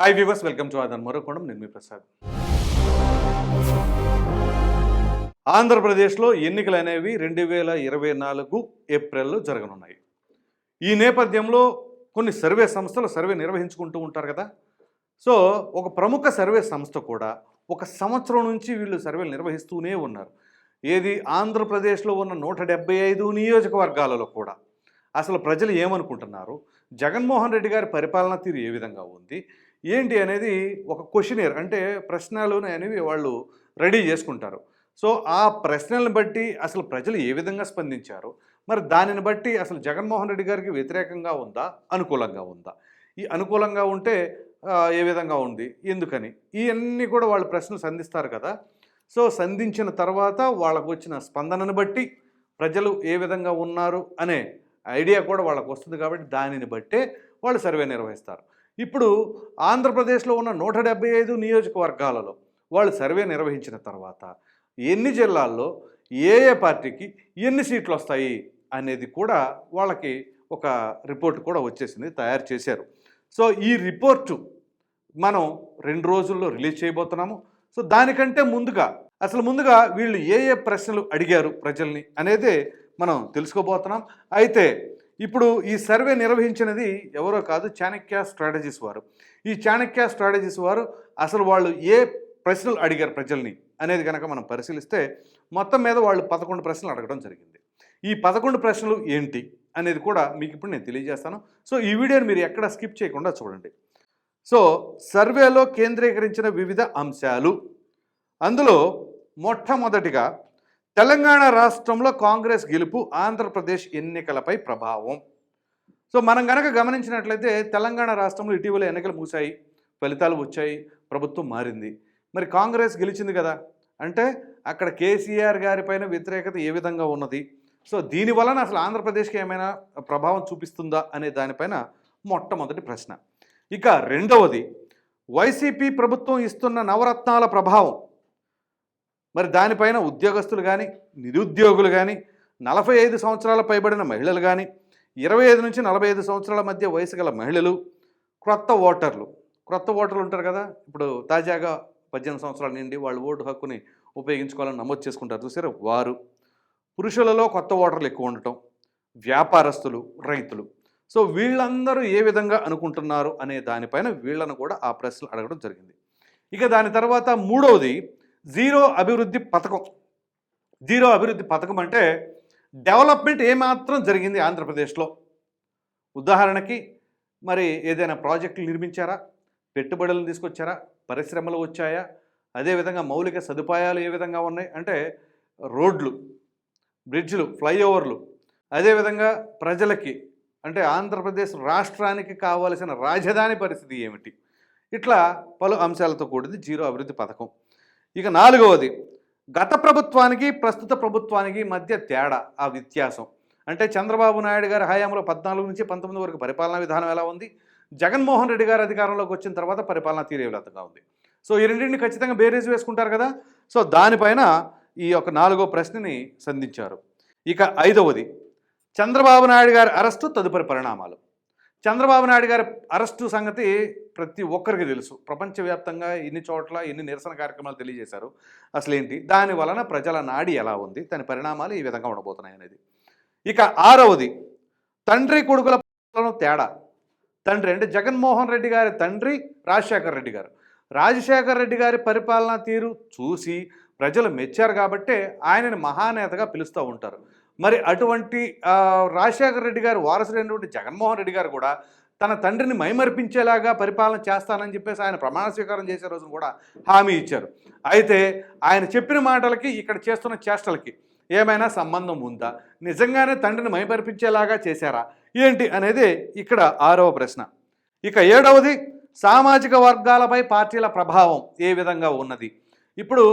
Hi viewers welcome to ఆదన్ మరోకొండం నేను మీ ప్రసాద్ ఆంధ్రప్రదేశ్లో ఎన్నికలు అనేవి రెండు వేల ఇరవై నాలుగు ఏప్రిల్లో జరగనున్నాయి. ఈ నేపథ్యంలో కొన్ని సర్వే సంస్థలు సర్వే నిర్వహించుకుంటూ ఉంటారు కదా. సో ఒక ప్రముఖ సర్వే సంస్థ కూడా ఒక సంవత్సరం నుంచి వీళ్ళు సర్వేలు నిర్వహిస్తూనే ఉన్నారు. ఏది? ఆంధ్రప్రదేశ్లో ఉన్న నూట డెబ్బై ఐదు నియోజకవర్గాలలో కూడా. అసలు ప్రజలు ఏమనుకుంటున్నారు? జగన్మోహన్ రెడ్డి గారి పరిపాలన తీరు ఏ విధంగా ఉంది? ఏంటి అనేది ఒక క్వశ్చనర్ అంటే ప్రశ్నలు అనేవి వాళ్ళు రెడీ చేసుకుంటారు. సో ఆ ప్రశ్నలను బట్టి అసలు ప్రజలు ఏ విధంగా స్పందించారు? మరి దానిని బట్టి అసలు జగన్మోహన్ రెడ్డి గారికి వ్యతిరేకంగా ఉందా? అనుకూలంగా ఉందా? ఈ అనుకూలంగా ఉంటే ఏ విధంగా ఉంది? ఎందుకని? ఇవన్నీ కూడా వాళ్ళు ప్రశ్నలు సంధిస్తారు కదా. సో సంధించిన తర్వాత వాళ్ళకు వచ్చిన స్పందనను బట్టి ప్రజలు ఏ విధంగా ఉన్నారు అనే ఐడియా కూడా వాళ్ళకు వస్తుంది కాబట్టి దానిని బట్టే వాళ్ళు సర్వే నిర్వహిస్తారు. ఇప్పుడు ఆంధ్రప్రదేశ్లో ఉన్న నూట డెబ్బై ఐదు నియోజకవర్గాలలో వాళ్ళు సర్వే నిర్వహించిన తర్వాత ఎన్ని జిల్లాల్లో ఏ ఏ పార్టీకి ఎన్ని సీట్లు వస్తాయి అనేది కూడా వాళ్ళకి ఒక రిపోర్ట్ కూడా వచ్చేసింది తయారు చేశారు. సో ఈ రిపోర్టు మనం రెండు రోజుల్లో రిలీజ్ చేయబోతున్నాము. సో దానికంటే ముందుగా అసలు ముందుగా వీళ్ళు ఏ ఏ ప్రశ్నలు అడిగారు ప్రజల్ని అనేదే మనం తెలుసుకోబోతున్నాం. అయితే ఇప్పుడు ఈ సర్వే నిర్వహించినది ఎవరో కాదు చాణక్య స్ట్రాటజీస్ వారు. ఈ చాణక్య స్ట్రాటజీస్ వారు అసలు వాళ్ళు ఏ ప్రశ్నలు అడిగారు ప్రజల్ని అనేది కనుక మనం పరిశీలిస్తే మొత్తం మీద వాళ్ళు పదకొండు ప్రశ్నలు అడగడం జరిగింది. ఈ పదకొండు ప్రశ్నలు ఏంటి అనేది కూడా మీకు ఇప్పుడు నేను తెలియజేస్తాను. సో ఈ వీడియోని మీరు ఎక్కడ స్కిప్ చేయకుండా చూడండి. సో సర్వేలో కేంద్రీకరించిన వివిధ అంశాలు. అందులో మొట్టమొదటిగా తెలంగాణ రాష్ట్రంలో కాంగ్రెస్ గెలుపు ఆంధ్రప్రదేశ్ ఎన్నికలపై ప్రభావం. సో మనం కనుక గమనించినట్లయితే తెలంగాణ రాష్ట్రంలో ఇటీవల ఎన్నికలు మూసాయి ఫలితాలు వచ్చాయి ప్రభుత్వం మారింది. మరి కాంగ్రెస్ గెలిచింది కదా అంటే అక్కడ కేసీఆర్ గారిపైన వ్యతిరేకత ఏ విధంగా ఉన్నది? సో దీని వలన అసలు ఆంధ్రప్రదేశ్కి ఏమైనా ప్రభావం చూపిస్తుందా అనే దానిపైన మొట్టమొదటి ప్రశ్న. ఇక రెండవది వైసీపీ ప్రభుత్వం ఇస్తున్న నవరత్నాల ప్రభావం. మరి దానిపైన ఉద్యోగస్తులు కానీ నిరుద్యోగులు కానీ నలభై ఐదు సంవత్సరాల పైబడిన మహిళలు కానీ ఇరవై ఐదు నుంచి నలభై ఐదు సంవత్సరాల మధ్య వయసు గల మహిళలు క్రొత్త ఓటర్లు. క్రొత్త ఓటర్లు ఉంటారు కదా? ఇప్పుడు తాజాగా పద్దెనిమిది సంవత్సరాల నుండి వాళ్ళు ఓటు హక్కుని ఉపయోగించుకోవాలని నమోదు చేసుకుంటారు. చూసారు? వారు. పురుషులలో కొత్త ఓటర్లు ఎక్కువ ఉండటం వ్యాపారస్తులు రైతులు. సో వీళ్ళందరూ ఏ విధంగా అనుకుంటున్నారు అనే దానిపైన వీళ్ళను కూడా ఆ ప్రశ్నలు అడగడం జరిగింది. ఇక దాని తర్వాత మూడవది జీరో అభివృద్ధి పథకం. జీరో అభివృద్ధి పథకం అంటే డెవలప్మెంట్ ఏమాత్రం జరిగింది ఆంధ్రప్రదేశ్లో. ఉదాహరణకి మరి ఏదైనా ప్రాజెక్టులు నిర్మించారా? పెట్టుబడులను తీసుకొచ్చారా? పరిశ్రమలు వచ్చాయా? అదేవిధంగా మౌలిక సదుపాయాలు ఏ విధంగా ఉన్నాయి? అంటే రోడ్లు బ్రిడ్జ్లు ఫ్లైఓవర్లు. అదేవిధంగా ప్రజలకి అంటే ఆంధ్రప్రదేశ్ రాష్ట్రానికి కావలసిన రాజధాని పరిస్థితి ఏమిటి? ఇట్లా పలు అంశాలతో కూడింది జీరో అభివృద్ధి పథకం. ఇక నాలుగవది గత ప్రభుత్వానికి ప్రస్తుత ప్రభుత్వానికి మధ్య తేడా ఆ వ్యత్యాసం. అంటే చంద్రబాబు నాయుడు గారి హయాంలో పద్నాలుగు నుంచి పంతొమ్మిది వరకు పరిపాలనా విధానం ఎలా ఉంది? జగన్మోహన్ రెడ్డి గారు అధికారంలోకి వచ్చిన తర్వాత పరిపాలనా తీరు ఉంది? సో ఈ రెండింటిని ఖచ్చితంగా బేరేజ్ వేసుకుంటారు కదా? సో దానిపైన ఈ యొక్క నాలుగో ప్రశ్నని సంధించారు. ఇక ఐదవది చంద్రబాబు నాయుడు గారి అరెస్టు తదుపరి పరిణామాలు. చంద్రబాబు నాయుడు గారి అరెస్టు సంగతి ప్రతి ఒక్కరికి తెలుసు. ప్రపంచవ్యాప్తంగా ఎన్ని చోట్ల ఎన్ని నిరసన కార్యక్రమాలు తెలియజేశారు. అసలు ఏంటి దాని వలన ప్రజల నాడి ఎలా ఉంది? దాని పరిణామాలు ఈ విధంగా ఉండబోతున్నాయి అనేది. ఇక ఆరవది. తండ్రి కొడుకుల తేడా. తండ్రి అంటే జగన్మోహన్ రెడ్డి గారి తండ్రి రాజశేఖర్ రెడ్డి గారు. రాజశేఖర్ రెడ్డి గారి పరిపాలనా తీరు చూసి ప్రజలు మెచ్చారు కాబట్టే ఆయనని మహానేతగా పిలుస్తూ ఉంటారు. మరి అటువంటి రాజశేఖర రెడ్డి గారు వారసుడైనటువంటి జగన్మోహన్ రెడ్డి గారు కూడా తన తండ్రిని మైమర్పించేలాగా పరిపాలన చేస్తానని చెప్పేసి ఆయన ప్రమాణ స్వీకారం చేసే రోజున కూడా హామీ ఇచ్చారు. అయితే ఆయన చెప్పిన మాటలకి ఇక్కడ చేస్తున్న చేష్టలకి ఏమైనా సంబంధం ఉందా? నిజంగానే తండ్రిని మైమర్పించేలాగా చేశారా? ఏంటి అనేది ఇక్కడ ఆరవ ప్రశ్న. ఇక ఏడవది సామాజిక వర్గాలపై పార్టీల ప్రభావం ఏ విధంగా ఉన్నది? ఇప్పుడు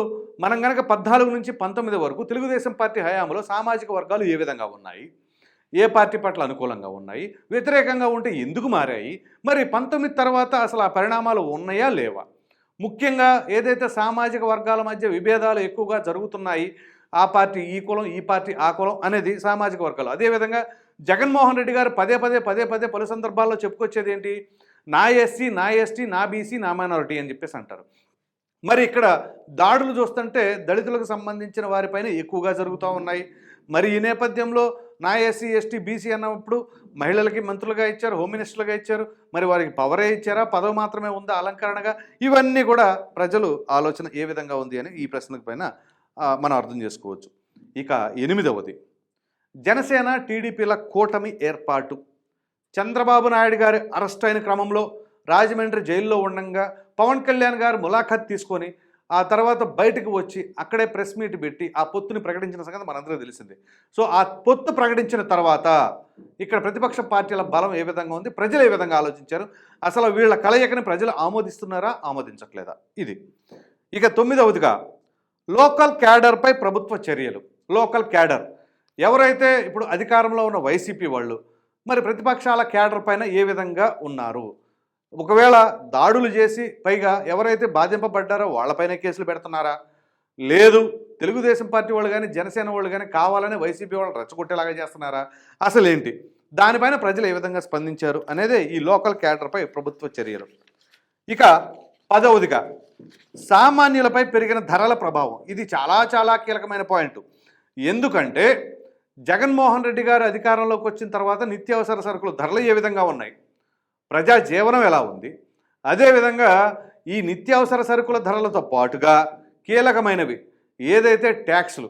మనం కనుక పద్నాలుగు నుంచి పంతొమ్మిది వరకు తెలుగుదేశం పార్టీ హయాంలో సామాజిక వర్గాలు ఏ విధంగా ఉన్నాయి? ఏ పార్టీ పట్ల అనుకూలంగా ఉన్నాయి? వ్యతిరేకంగా ఉంటే ఎందుకు మారాయి? మరి పంతొమ్మిది తర్వాత అసలు ఆ పరిణామాలు ఉన్నాయా లేవా? ముఖ్యంగా ఏదైతే సామాజిక వర్గాల మధ్య విభేదాలు ఎక్కువగా జరుగుతున్నాయి ఆ పార్టీ ఈ కులం ఈ పార్టీ ఆ కులం అనేది సామాజిక వర్గాలు. అదేవిధంగా జగన్మోహన్ రెడ్డి గారు పదే పదే పదే పదే పలు సందర్భాల్లో చెప్పుకొచ్చేది ఏంటి? నా ఎస్సీ నా ఎస్టీ నా బీసీ నా మైనారిటీ అని చెప్పేసి అంటారు. మరి ఇక్కడ దాడులు చూస్తుంటే దళితులకు సంబంధించిన వారిపైన ఎక్కువగా జరుగుతూ ఉన్నాయి. మరి ఈ నేపథ్యంలో నా ఎస్సీ ఎస్టీ బీసీ అన్నప్పుడు మహిళలకి మంత్రులుగా ఇచ్చారు హోమ్ మినిస్టర్లుగా ఇచ్చారు. మరి వారికి పవరే ఇచ్చారా? పదవి మాత్రమే ఉందా? అలంకరణగా? ఇవన్నీ కూడా ప్రజలు ఆలోచన ఏ విధంగా ఉంది అని ఈ ప్రశ్నకు పైన మనం అర్థం చేసుకోవచ్చు. ఇక ఎనిమిదవది. జనసేన టీడీపీల కూటమి ఏర్పాటు. చంద్రబాబు నాయుడు గారి అరెస్ట్ అయిన క్రమంలో రాజమండ్రి జైల్లో ఉండగా పవన్ కళ్యాణ్ గారు ములాఖత్ తీసుకొని ఆ తర్వాత బయటకు వచ్చి అక్కడే ప్రెస్ మీట్ పెట్టి ఆ పొత్తుని ప్రకటించిన సంగతి మనందరికీ తెలిసింది. సో ఆ పొత్తు ప్రకటించిన తర్వాత ఇక్కడ ప్రతిపక్ష పార్టీల బలం ఏ విధంగా ఉంది ప్రజలు ఏ విధంగా ఆలోచించారు అసలు వీళ్ళ కలయికని ప్రజలు ఆమోదిస్తున్నారా ఆమోదించట్లేదా? ఇది. ఇక తొమ్మిదవదిగా లోకల్ క్యాడర్పై ప్రభుత్వ చర్యలు. Local cadre. ఎవరైతే ఇప్పుడు అధికారంలో ఉన్న వైసీపీ వాళ్ళు మరి ప్రతిపక్షాల క్యాడర్ పైన ఏ విధంగా ఉన్నారు? ఒకవేళ దాడులు చేసి పైగా ఎవరైతే బాధింపబడ్డారో వాళ్ళపైన కేసులు పెడుతున్నారా? లేదు. తెలుగుదేశం పార్టీ వాళ్ళు కానీ జనసేన వాళ్ళు కానీ కావాలని వైసీపీ వాళ్ళు రెచ్చగొట్టేలాగా చేస్తున్నారా? అసలు ఏంటి దానిపైన ప్రజలు ఏ విధంగా స్పందించారు అనేదే ఈ లోకల్ క్యాడర్పై ప్రభుత్వ చర్యలు. ఇక పదవదిగా సామాన్యులపై పెరిగిన ధరల ప్రభావం. ఇది చాలా చాలా కీలకమైన పాయింట్. ఎందుకంటే జగన్మోహన్ రెడ్డి గారు అధికారంలోకి వచ్చిన తర్వాత నిత్యావసర సరుకులు ధరలు ఏ విధంగా ఉన్నాయి? ప్రజా జీవనం ఎలా ఉంది? అదేవిధంగా ఈ నిత్యావసర సరుకుల ధరలతో పాటుగా కీలకమైనవి ఏదైతే ట్యాక్స్లు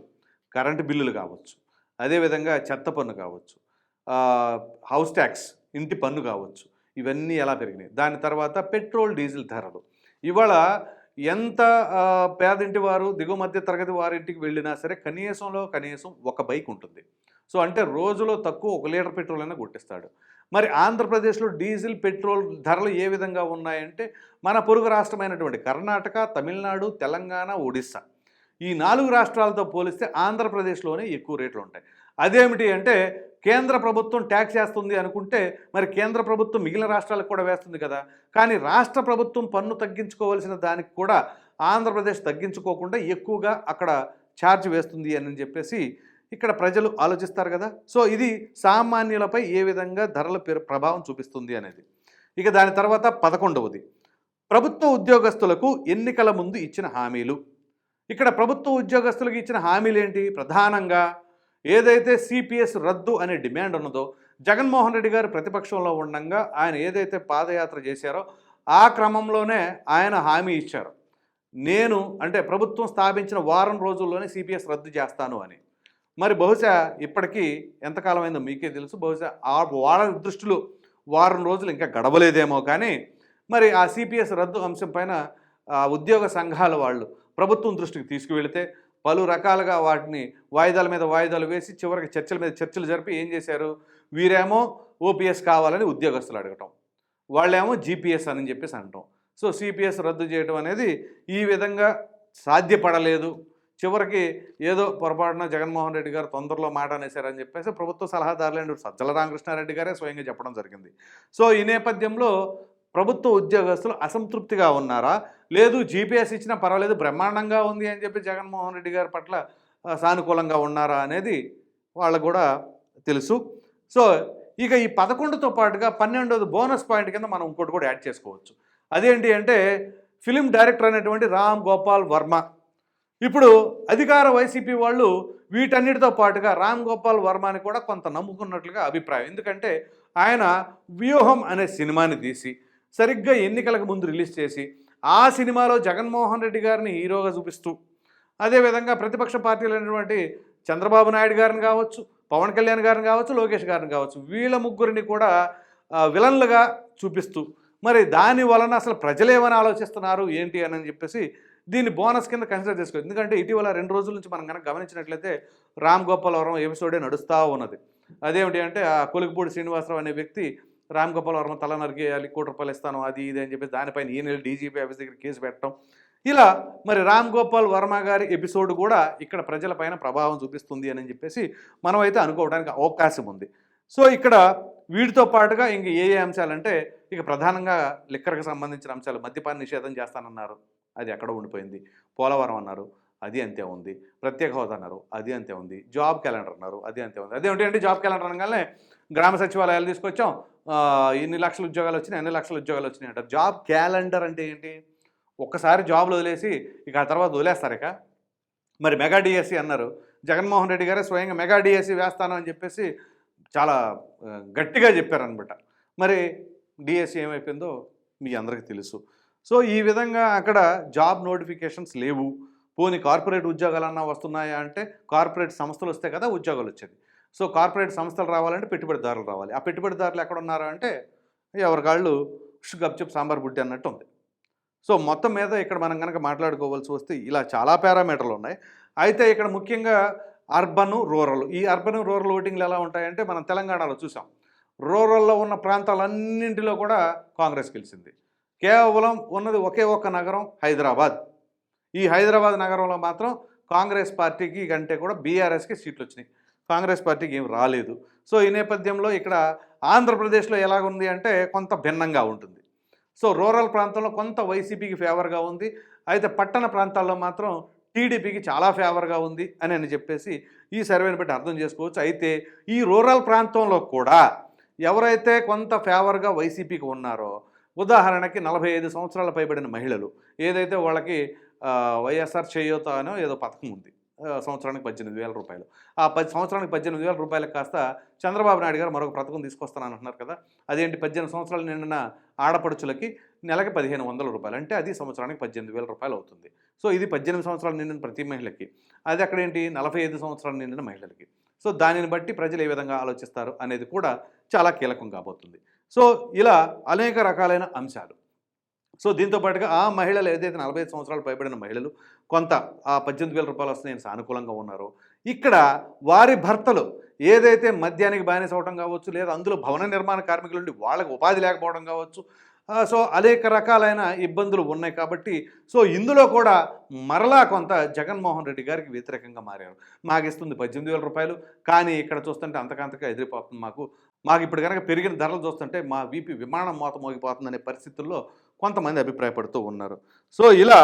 కరెంటు బిల్లులు కావచ్చు అదేవిధంగా చెత్త పన్ను కావచ్చు హౌస్ ట్యాక్స్ ఇంటి పన్ను కావచ్చు ఇవన్నీ ఎలా పెరిగినాయి? దాని తర్వాత పెట్రోల్ డీజిల్ ధరలు. ఇవాళ ఎంత పేదింటి వారు దిగువ మధ్య తరగతి వారింటికి వెళ్ళినా సరే కనీసంలో కనీసం ఒక బైక్ ఉంటుంది. సో అంటే రోజులో తక్కువ ఒక లీటర్ పెట్రోల్ అయినా కొట్టిస్తాడు. మరి ఆంధ్రప్రదేశ్లో డీజిల్ పెట్రోల్ ధరలు ఏ విధంగా ఉన్నాయంటే మన పొరుగు రాష్ట్రమైనటువంటి కర్ణాటక తమిళనాడు తెలంగాణ ఒడిస్సా. ఈ నాలుగు రాష్ట్రాలతో పోలిస్తే ఆంధ్రప్రదేశ్లోనే ఎక్కువ రేట్లు ఉంటాయి. అదేమిటి అంటే కేంద్ర ప్రభుత్వం ట్యాక్స్ వేస్తుంది అనుకుంటే మరి కేంద్ర ప్రభుత్వం మిగిలిన రాష్ట్రాలకు కూడా వేస్తుంది కదా. కానీ రాష్ట్ర ప్రభుత్వం పన్ను తగ్గించుకోవాల్సిన దానికి కూడా ఆంధ్రప్రదేశ్ తగ్గించుకోకుండా ఎక్కువగా అక్కడ ఛార్జ్ వేస్తుంది అని చెప్పేసి ఇక్కడ ప్రజలు ఆలోచిస్తారు కదా. సో ఇది సామాన్యులపై ఏ విధంగా ధరల ప్రభావం చూపిస్తుంది అనేది. ఇక దాని తర్వాత పదకొండవది. ప్రభుత్వ ఉద్యోగస్తులకు ఎన్నికల ముందు ఇచ్చిన హామీలు. ఇక్కడ ప్రభుత్వ ఉద్యోగస్తులకు ఇచ్చిన హామీలు ఏంటి? ప్రధానంగా ఏదైతే సిపిఎస్ రద్దు అనే డిమాండ్ ఉన్నదో జగన్మోహన్ రెడ్డి గారు ప్రతిపక్షంలో ఉండగా ఆయన ఏదైతే పాదయాత్ర చేశారో ఆ క్రమంలోనే ఆయన హామీ ఇచ్చారు. నేను అంటే ప్రభుత్వం స్థాపించిన వారం రోజుల్లోనే సిపిఎస్ రద్దు చేస్తాను అని. మరి బహుశా ఇప్పటికీ ఎంతకాలం అయిందో మీకే తెలుసు. బహుశా ఆ వాళ్ళ దృష్టిలో వారం రోజులు ఇంకా గడవలేదేమో కానీ మరి ఆ సిపిఎస్ రద్దు అంశం పైన ఉద్యోగ సంఘాల వాళ్ళు ప్రభుత్వం దృష్టికి తీసుకువెళితే పలు రకాలుగా వాటిని వాయిదాల మీద వాయిదాలు వేసి చివరికి చర్చల మీద చర్చలు జరిపి ఏం చేశారు? వీరేమో ఓపీఎస్ కావాలని ఉద్యోగస్తులు అడగటం వాళ్ళేమో జీపీఎస్ అని చెప్పేసి అనటం. సో సిపిఎస్ రద్దు చేయడం అనేది ఈ విధంగా సాధ్యపడలేదు. చివరికి ఏదో పొరపాటున జగన్మోహన్ రెడ్డి గారు తొందరలో మాట అనేశారని చెప్పేసి ప్రభుత్వ సలహాదారులైన సజ్జల రామకృష్ణారెడ్డి గారే స్వయంగా చెప్పడం జరిగింది. సో ఈ నేపథ్యంలో ప్రభుత్వ ఉద్యోగస్తులు అసంతృప్తిగా ఉన్నారా? లేదు జీపీఎస్ ఇచ్చినా పర్వాలేదు బ్రహ్మాండంగా ఉంది అని చెప్పి జగన్మోహన్ రెడ్డి గారి పట్ల సానుకూలంగా ఉన్నారా అనేది వాళ్ళకు కూడా తెలుసు. సో ఇక ఈ పదకొండుతో పాటుగా పన్నెండోది బోనస్ పాయింట్ కింద మనం ఇంకోటి కూడా యాడ్ చేసుకోవచ్చు. అదేంటి అంటే ఫిలిం డైరెక్టర్ అనేటువంటి రామ్ గోపాల్ వర్మ ఇప్పుడు అధికార వైసీపీ వాళ్ళు వీటన్నిటితో పాటుగా రామ్ గోపాల్ వర్మని కూడా కొంత నమ్ముకున్నట్లుగా అభిప్రాయం. ఎందుకంటే ఆయన వ్యూహం అనే సినిమాని తీసి సరిగ్గా ఎన్నికలకు ముందు రిలీజ్ చేసి ఆ సినిమాలో జగన్మోహన్ రెడ్డి గారిని హీరోగా చూపిస్తూ అదేవిధంగా ప్రతిపక్ష పార్టీలైనటువంటి చంద్రబాబు నాయుడు గారిని కావచ్చు పవన్ కళ్యాణ్ గారిని కావచ్చు లోకేష్ గారిని కావచ్చు వీళ్ళ ముగ్గురిని కూడా విలన్లుగా చూపిస్తూ మరి దాని వలన అసలు ప్రజలు ఏమని ఆలోచిస్తున్నారు ఏంటి అని చెప్పేసి దీన్ని బోనస్ కింద కన్సిడర్ చేసుకోవచ్చు ఎందుకంటే ఇటీవల రెండు రోజుల నుంచి మనం కనుక గమనించినట్లయితే రామ్ గోపాల్ వర్మ ఎపిసోడే నడుస్తూ ఉన్నది. అదేమిటి అంటే ఆ కొలిగిపూడి శ్రీనివాసరావు అనే వ్యక్తి రామ్ గోపాలవరం వర్మ తల నరికేయాలి కోటి రూపాయలు ఇస్తాను అది ఇది అని చెప్పి దానిపైన ఈయన డీజీపీ ఆఫీస్ దగ్గర కేసు పెట్టడం. ఇలా మరి రామ్ గోపాల్ వర్మ గారి ఎపిసోడ్ కూడా ఇక్కడ ప్రజలపైన ప్రభావం చూపిస్తుంది అని చెప్పేసి మనం అయితే అనుకోవడానికి అవకాశం ఉంది. సో ఇక్కడ వీటితో పాటుగా ఇంక ఏ ఏ అంశాలంటే ఇక ప్రధానంగా లిక్కర్కి సంబంధించిన అంశాలు మద్యపాన నిషేధం చేస్తానన్నారు. అది ఎక్కడ ఉండిపోయింది. పోలవరం అన్నారు అది అంతే ఉంది. ప్రత్యేక హోదా అన్నారు అది అంతే ఉంది. జాబ్ క్యాలెండర్ అన్నారు అది అంతే ఉంది. అదేమిటి అంటే జాబ్ క్యాలెండర్ అనగానే గ్రామ సచివాలయాలు తీసుకొచ్చాం. ఇన్ని లక్షల ఉద్యోగాలు వచ్చినాయి ఎన్ని లక్షల ఉద్యోగాలు వచ్చినాయి అంటారు. జాబ్ క్యాలెండర్ అంటే ఏంటి? ఒక్కసారి జాబ్లు వదిలేసి ఇక ఆ తర్వాత వదిలేస్తారు ఇక. మరి మెగా డిఎస్సి అన్నారు. జగన్మోహన్ రెడ్డి గారే స్వయంగా మెగా డిఎస్సి వేస్తాను అని చెప్పేసి చాలా గట్టిగా చెప్పారనమాట మరి డిఎస్సి ఏమైపోయిందో మీ అందరికీ తెలుసు. సో ఈ విధంగా అక్కడ జాబ్ నోటిఫికేషన్స్ లేవు. పోనీ కార్పొరేట్ ఉద్యోగాలన్నా వస్తున్నాయా అంటే కార్పొరేట్ సంస్థలు వస్తే కదా ఉద్యోగాలు వచ్చేది సో కార్పొరేట్ సంస్థలు రావాలంటే పెట్టుబడిదారులు రావాలి. ఆ పెట్టుబడిదారులు ఎక్కడ ఉన్నారా అంటే ఎవరికాళ్ళు గప్చుప్ సాంబార్ బుడ్డి అన్నట్టు ఉంది. సో మొత్తం మీద ఇక్కడ మనం కనుక మాట్లాడుకోవాల్సి వస్తే ఇలా చాలా పారామీటర్లు ఉన్నాయి. అయితే ఇక్కడ ముఖ్యంగా అర్బన్ రూరల్. ఈ అర్బన్ రూరల్ ఓటింగ్లు ఎలా ఉంటాయంటే మనం తెలంగాణలో చూసాం. రూరల్లో ఉన్న ప్రాంతాలన్నింటిలో కూడా కాంగ్రెస్ గెలిచింది. కేవలం ఉన్నది ఒకే ఒక్క నగరం హైదరాబాద్. ఈ హైదరాబాద్ నగరంలో మాత్రం కాంగ్రెస్ పార్టీకి కంటే కూడా బీఆర్ఎస్కి సీట్లు వచ్చినాయి. కాంగ్రెస్ పార్టీకి ఏం రాలేదు. సో ఈ నేపథ్యంలో ఇక్కడ ఆంధ్రప్రదేశ్లో ఎలాగుంది అంటే కొంత భిన్నంగా ఉంటుంది. సో రూరల్ ప్రాంతంలో కొంత వైసీపీకి ఫేవర్గా ఉంది. అయితే పట్టణ ప్రాంతాల్లో మాత్రం టీడీపీకి చాలా ఫేవర్గా ఉంది అని అని చెప్పేసి ఈ సర్వేని బట్టి అర్థం చేసుకోవచ్చు. అయితే ఈ రూరల్ ప్రాంతంలో కూడా ఎవరైతే కొంత ఫేవర్గా వైసీపీకి ఉన్నారో ఉదాహరణకి నలభై ఐదు సంవత్సరాల పైబడిన మహిళలు ఏదైతే వాళ్ళకి వైఎస్ఆర్ చేయూత అనో ఏదో పథకం ఉంది సంవత్సరానికి పద్దెనిమిది వేల రూపాయలు. ఆ పది సంవత్సరానికి పద్దెనిమిది వేల రూపాయలకు కాస్త చంద్రబాబు నాయుడు గారు మరొక పథకం తీసుకొస్తాను అంటున్నారు కదా అదేంటి పద్దెనిమిది సంవత్సరాలు నిండిన ఆడపడుచులకి నెలకి పదిహేను వందల రూపాయలు అంటే అది సంవత్సరానికి పద్దెనిమిది వేల రూపాయలు అవుతుంది. సో ఇది పద్దెనిమిది సంవత్సరాలు నిండిన ప్రతి మహిళకి. అది అక్కడ ఏంటి? నలభై ఐదు సంవత్సరాలు నిండిన మహిళలకి. సో దానిని బట్టి ప్రజలు ఏ విధంగా ఆలోచిస్తారు అనేది కూడా చాలా కీలకం కాబోతుంది. సో ఇలా అనేక రకాలైన అంశాలు. సో దీంతో పాటుగా ఆ మహిళలు ఏదైతే నలభై ఐదు సంవత్సరాలు పైబడిన మహిళలు కొంత ఆ పద్దెనిమిది వేల రూపాయలు వస్తున్నాయని సానుకూలంగా ఉన్నారో ఇక్కడ వారి భర్తలు ఏదైతే మద్యానికి బానిస అవడం కావచ్చు లేదా అందులో భవన నిర్మాణ కార్మికులు ఉండి వాళ్ళకి ఉపాధి లేకపోవడం కావచ్చు సో అనేక రకాలైన ఇబ్బందులు ఉన్నాయి కాబట్టి సో ఇందులో కూడా మరలా కొంత జగన్మోహన్ రెడ్డి గారికి వ్యతిరేకంగా మారారు. మాకు ఇస్తుంది పద్దెనిమిది వేల రూపాయలు కానీ ఇక్కడ చూస్తుంటే అంతకంతగా ఎదిరిపోతుంది మాకు. మాకు ఇప్పుడు కనుక పెరిగిన ధరలు చూస్తుంటే మా వీపీ విమానం మోత మోగిపోతుందనే పరిస్థితుల్లో కొంతమంది అభిప్రాయపడుతూ ఉన్నారు. సో ఇలా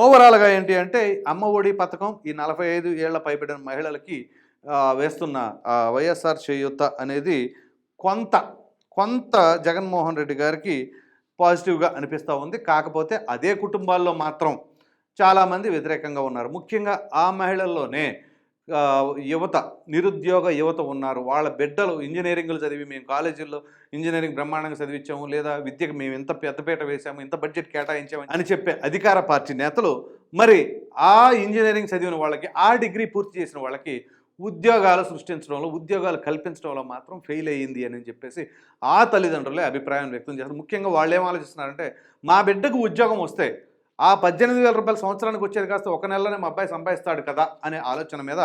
ఓవరాల్గా ఏంటి అంటే అమ్మ ఒడి పథకం ఈ నలభై ఐదు ఏళ్ళ పైబడిన మహిళలకి వేస్తున్న వైఎస్ఆర్ చేయూత అనేది కొంత కొంత జగన్మోహన్ రెడ్డి గారికి పాజిటివ్గా అనిపిస్తూ ఉంది. కాకపోతే అదే కుటుంబాల్లో మాత్రం చాలామంది వ్యతిరేకంగా ఉన్నారు. ముఖ్యంగా ఆ మహిళల్లోనే యువత నిరుద్యోగ యువత ఉన్నారు. వాళ్ళ బిడ్డలు ఇంజనీరింగ్లు చదివి మేము కాలేజీల్లో ఇంజనీరింగ్ బ్రహ్మాండంగా చదివించాము లేదా విద్యకు మేము ఇంత పెద్దపీట వేసాము ఇంత బడ్జెట్ కేటాయించాము అని చెప్పే అధికార పార్టీ నేతలు మరి ఆ ఇంజనీరింగ్ చదివిన వాళ్ళకి ఆ డిగ్రీ పూర్తి చేసిన వాళ్ళకి ఉద్యోగాలు సృష్టించడంలో ఉద్యోగాలు కల్పించడంలో మాత్రం ఫెయిల్ అయ్యింది అని చెప్పేసి ఆ తల్లిదండ్రులే అభిప్రాయం వ్యక్తం చేస్తారు ముఖ్యంగా వాళ్ళు ఏం ఆలోచిస్తున్నారంటే మా బిడ్డకు ఉద్యోగం వస్తే ఆ పద్దెనిమిది వేల రూపాయల సంవత్సరానికి వచ్చేది కాస్త ఒక నెలలోనే మా అబ్బాయి సంపాదిస్తాడు కదా అనే ఆలోచన మీద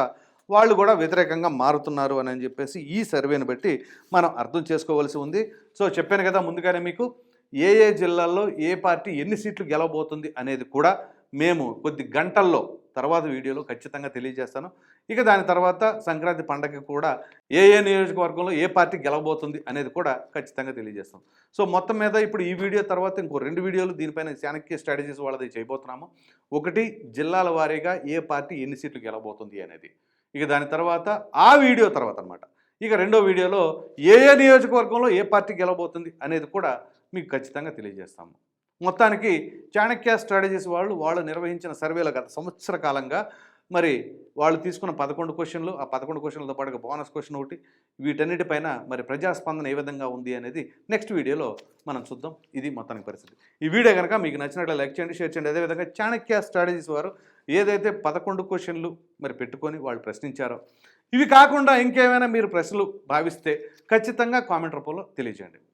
వాళ్ళు కూడా వ్యతిరేకంగా మారుతున్నారు అని అని చెప్పేసి ఈ సర్వేని బట్టి మనం అర్థం చేసుకోవాల్సి ఉంది. సో చెప్పాను కదా ముందుగానే మీకు ఏ ఏ జిల్లాల్లో ఏ పార్టీ ఎన్ని సీట్లు గెలవబోతుంది అనేది కూడా మేము కొద్ది గంటల్లో తర్వాత వీడియోలో ఖచ్చితంగా తెలియజేస్తాను. ఇక దాని తర్వాత సంక్రాంతి పండగకి కూడా ఏ ఏ నియోజకవర్గంలో ఏ పార్టీ గెలవబోతుంది అనేది కూడా ఖచ్చితంగా తెలియజేస్తాం. సో మొత్తం మీద ఇప్పుడు ఈ వీడియో తర్వాత ఇంకో రెండు వీడియోలు దీనిపైన చాణక్య స్ట్రాటజీస్ వాళ్ళది చేయబోతున్నాము. ఒకటి జిల్లాల వారీగా ఏ పార్టీ ఎన్ని సీట్లు గెలవబోతుంది అనేది. ఇక దాని తర్వాత ఆ వీడియో తర్వాత అనమాట ఇక రెండో వీడియోలో ఏ ఏ నియోజకవర్గంలో ఏ పార్టీ గెలవబోతుంది అనేది కూడా మీకు ఖచ్చితంగా తెలియజేస్తాము. మొత్తానికి చాణక్య స్ట్రాటజీస్ వాళ్ళు వాళ్ళు నిర్వహించిన సర్వేల గత సంవత్సర కాలంగా మరి వాళ్ళు తీసుకున్న పదకొండు క్వశ్చన్లు ఆ పదకొండు క్వశ్చన్లతో పాటుగా బోనస్ క్వశ్చన్ ఒకటి వీటన్నిటిపైన మరి ప్రజాస్పందన ఏ విధంగా ఉంది అనేది నెక్స్ట్ వీడియోలో మనం చూద్దాం. ఇది మొత్తానికి పరిస్థితి. ఈ వీడియో కనుక మీకు నచ్చినట్లు లైక్ చేయండి షేర్ చేయండి. అదేవిధంగా చాణక్య స్ట్రాటజీస్ వారు ఏదైతే పదకొండు క్వశ్చన్లు మరి పెట్టుకొని వాళ్ళు ప్రశ్నించారో ఇవి కాకుండా ఇంకేమైనా మీరు ప్రశ్నలు భావిస్తే ఖచ్చితంగా కామెంట్ రూపంలో తెలియజేయండి.